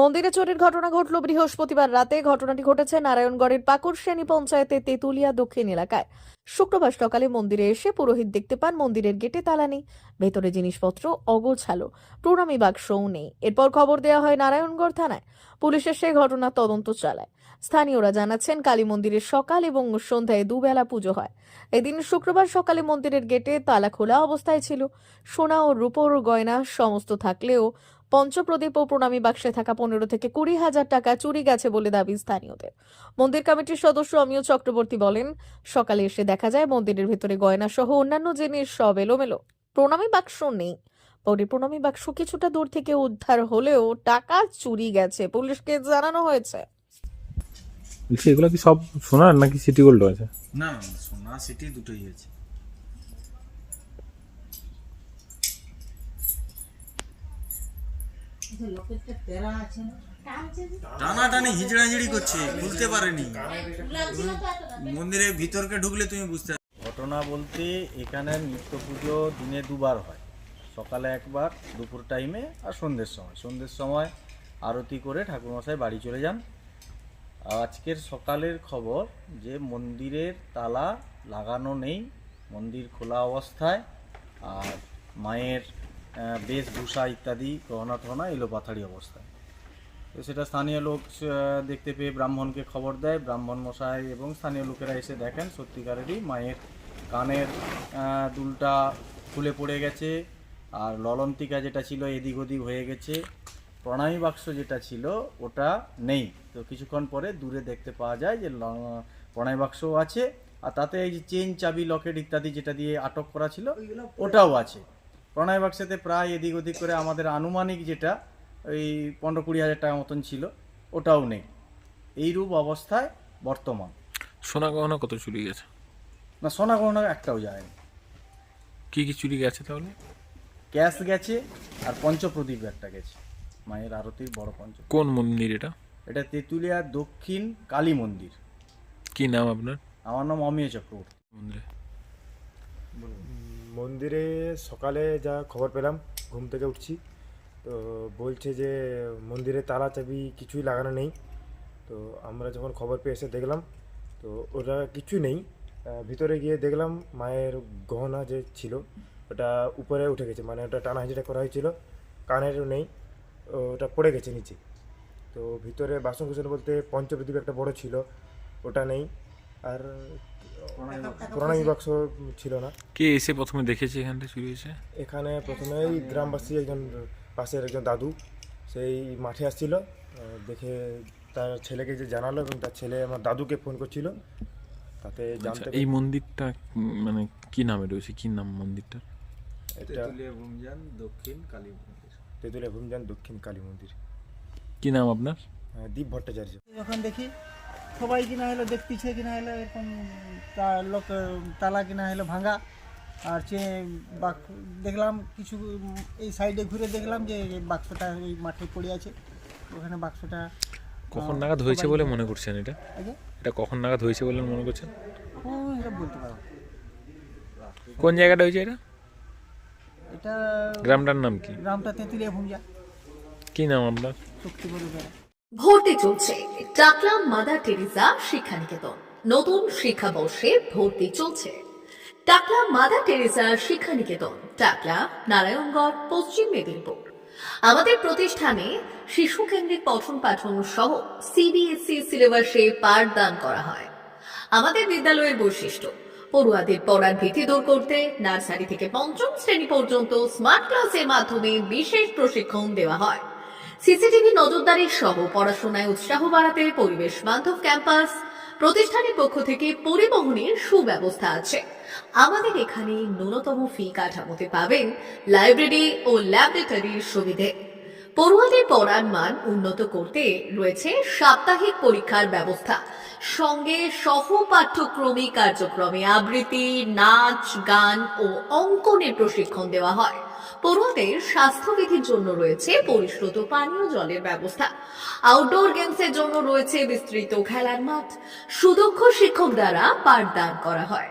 মন্দিরে চোরের ঘটনা ঘটল বৃহস্পতিবার রাতে। ঘটনাটি ঘটেছে নারায়ণগড়ের পাকুড়শ্রেণী পঞ্চায়েতের তেতুলিয়া দক্ষিণ এলাকায়। শুক্রবার সকালে মন্দিরে এসে পুরোহিত দেখতে পান মন্দিরের গেটে তালা নেই, ভেতরে জিনিসপত্র অগোছালো প্রণামী বাক্সও নেই। এরপর খবর দেওয়া হয় নারায়ণগড় থানায়। পুলিশের এসে ঘটনার তদন্ত চালায়। স্থানীয়রা জানাচ্ছেন, কালী মন্দিরের সকাল এবং সন্ধ্যায় দুবেলা পুজো হয়। এদিন শুক্রবার সকালে মন্দিরের গেটে তালা খোলা অবস্থায় ছিল। সোনা ও রূপোর গয়না সমস্ত থাকলেও পঞ্চপ্রদীপ ও প্রণামী বাক্সে থাকা পনেরো থেকে কুড়ি হাজার টাকা চুরি গেছে বলে দাবি স্থানীয়দের। মন্দির কমিটির সদস্য অমিয় চক্রবর্তী বলেন সকালে এসে দেখা যায় মন্দিরের ভেতরে গয়না সহ অন্যান্য জিনিস সব এলোমেলো। প্রণামী বাক্স নেই। পরে প্রণামী বাক্স কিছুটা দূর থেকে উদ্ধার হলেও টাকা চুরি গেছে পুলিশকে জানানো হয়েছে। বলছি এগুলো কি সব সোনার নাকি সিটি গোল্ড আছে না, সোনা সিটি দুটোই আছে টানাটানি হিজড়াহিজড়ি করছে খুলতে পারেনি। মন্দিরের ভিতরকে ঢুকলে তুমি বুঝতে ঘটনা বলতে এখানে নিত্য পুজো দিনে দুবার হয়। সকালে একবার দুপুর টাইমে আর সন্ধ্যের সময়। সন্ধ্যের সময় আরতি করে ঠাকুরমশাই বাড়ি চলে যান। আজকের সকালের খবর যে মন্দিরের তালা লাগানো নেই মন্দির খোলা অবস্থায় আর মায়ের বেশভূষা ইত্যাদি গহনা টহনা এলো পাথাড়ি অবস্থায়। তো সেটা স্থানীয় লোক দেখতে পেয়ে ব্রাহ্মণকে খবর দেয়। ব্রাহ্মণ মশাই এবং স্থানীয় লোকেরা এসে দেখেন সত্যিকারেরই মায়ের কানের দুলটা খুলে পড়ে গেছে আর ললন্তিকা যেটা ছিল এদিক ওদিক হয়ে গেছে। প্রণামী বাক্স যেটা ছিল ওটা নেই। তো কিছুক্ষণ পরে দূরে দেখতে পাওয়া যায় যে প্রণামী বাক্সও আছে আর তাতে এই যে চেন চাবি লকেট ইত্যাদি যেটা দিয়ে আটক করা ছিল ওটাও আছে। প্রণয় বাক্সেতে প্রায় এদিক ওদিক করে আমাদের আনুমানিক যেটা ওই পনেরো কুড়ি হাজার টাকা মতন ছিল ওটাও নেই। এইরূপ অবস্থায় বর্তমান। সোনা গহনা কত চুরি গেছে? না সোনা গহনা একটাও যায়নি। কি কি চুরি গেছে তাহলে? ক্যাশ গেছে আর পঞ্চপ্রদীপ একটা গেছে মায়ের আরতির বড় পঞ্চ। কোন মন্দির এটা? এটা তেঁতুলিয়া দক্ষিণ কালী মন্দির। কি নাম আপনার? আমার নাম অমিয় চক্রবর্তী। মন্দিরে। মন্দিরে সকালে যা খবর পেলাম, ঘুম থেকে উঠছি। তো বলছে যে, মন্দিরে তালা চাবি কিছুই লাগানো নেই। তো আমরা যখন খবর পেয়ে এসে দেখলাম, তো ওটা কিছু নেই। ভিতরে গিয়ে দেখলাম মায়ের গহনা যে ছিল, ওটা উপরে উঠে গেছে মানে ওটা টানা হিঁচড়া করা হয়েছিল, কানেরও নেই, ওটা পড়ে গেছে নিচে। তো ভিতরে বাসন কুসন বলতে পঞ্চপ্রদীপ একটা বড় ছিল, ওটা নেই। আর প্রণামী বাক্স ছিল না। কে এসে প্রথমে দেখেছে এখানটা চুরি হয়েছে? এখানে প্রথমেই গ্রামবাসী একজন পাশের একজন দাদু সেই মাঠে আসছিল দেখে তার ছেলেকে যে জানালো এবং তার ছেলে আমার দাদুকে ফোন করছিল তাতে আচ্ছা জানতে এই মন্দিরটা মানে কি নামে রয়েছে? কি নাম মন্দিরটা এটা ভূমজান দক্ষিণ কালী মন্দির। তেঁতুলিয়া ভূমজান দক্ষিণ কালী মন্দির। কি নাম আপনার? দীপ ভট্টাচার্য। যখন দেখি সবাই কিনা হলো দেখ পিছিয়ে কিনা হলো এরকম লোক তালা কিনা হলো ভাঙা। আর সে বাক দেখলাম কিছু এই সাইডে ঘুরে দেখলাম যে বাক্সটা এই মাঠে পড়ে আছে। ওখানে বাক্সটা কখন নাগাদ হয়েছে বলে মনে করছেন এটা? এটা কখন নাগাদ হয়েছে বলে মনে করছেন? ও এটা বলতে পারব কোন জায়গাটা হয়েছে এটা? এটা গ্রামটার নাম কি? গ্রামটা তেঁতুলিয়া ভূমিয়া কি নাম আপনার? বেড়া ভর্তি চলছে। টাকলা মাদার টেরিজা শিক্ষানিকেতন। নতুন শিক্ষাবর্ষে ভর্তি চলছে। টাকলা মাদার টেরিজা শিক্ষানিকেতন টাকলা নারায়ণগড়, পশ্চিম মেদিনীপুর। আমাদের প্রতিষ্ঠানে শিশু কেন্দ্রিক পঠন পাঠন সহ সিবিএসই সিলেবাসে পাঠদান করা হয়। আমাদের বিদ্যালয়ের বৈশিষ্ট্য, পড়ুয়াদের পড়ার ভীতি দূর করতে নার্সারি থেকে পঞ্চম শ্রেণি পর্যন্ত স্মার্ট ক্লাসের মাধ্যমে বিশেষ প্রশিক্ষণ দেওয়া হয়। সিসিটিভি নজরদারি সহ পড়াশোনায় উৎসাহ বাড়াতে পরিবেশ বান্ধব ক্যাম্পাস প্রতিষ্ঠানের পক্ষ থেকে পরিবহনের সুব্যবস্থা আছে। আমাদের এখানে ন্যূনতম ফি কাঠামোতে পাবেন লাইব্রেরি ও ল্যাবরেটরির সুবিধে। পড়ুয়াদের পড়ার মান উন্নত করতে রয়েছে সাপ্তাহিক পরীক্ষার ব্যবস্থা। সঙ্গে সহ পাঠ্যক্রমিক কার্যক্রমে আবৃত্তি, নাচ, গান ও অঙ্কনের প্রশিক্ষণ দেওয়া হয়। পড়ুয়াদের স্বাস্থ্যবিধির জন্য রয়েছে পরিশ্রুত পানীয় জলের ব্যবস্থা। আউটডোর গেমসের জন্য রয়েছে বিস্তৃত খেলার মাঠ। সুদক্ষ শিক্ষক দ্বারা পাঠদান করা হয়।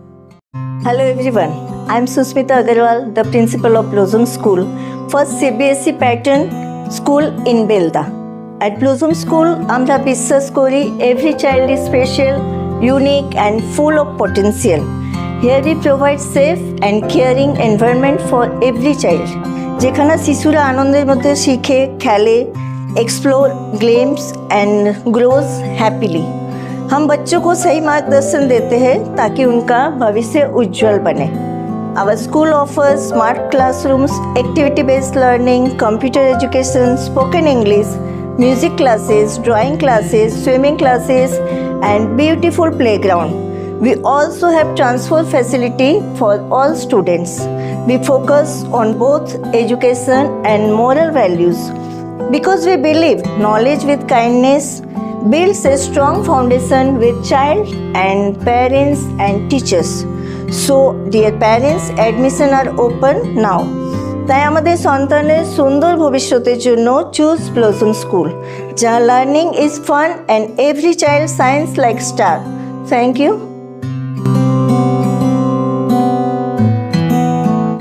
Hello everyone, I am Susmita Agarwal, the principal of Blossom School, first CBSC pattern school in Belda. At Blossom School, Amra Bissas Kori, every child is special, unique and full of potential. Here we provide safe and caring environment for every child. যেখানে শিশুরা আনন্দের মধ্যে শিখে খেলে explore games and grows happily हम बच्चों को सही मार्गदर्शन देते हैं ताकि उनका भविष्य उज्जवल बने। Our school offer smart classrooms activity based learning computer education spoken English music classes drawing classes swimming classes and beautiful playground we also have transport facility for all students we focus on both education and moral values because we believe knowledge with kindness builds a strong foundation with child and parents and teachers. So, dear parents, admission are open now. তাই আমাদের সন্তানের সুন্দর ভবিষ্যতের জন্য choose Blossom school যা learning is fun and every child shines like star thank you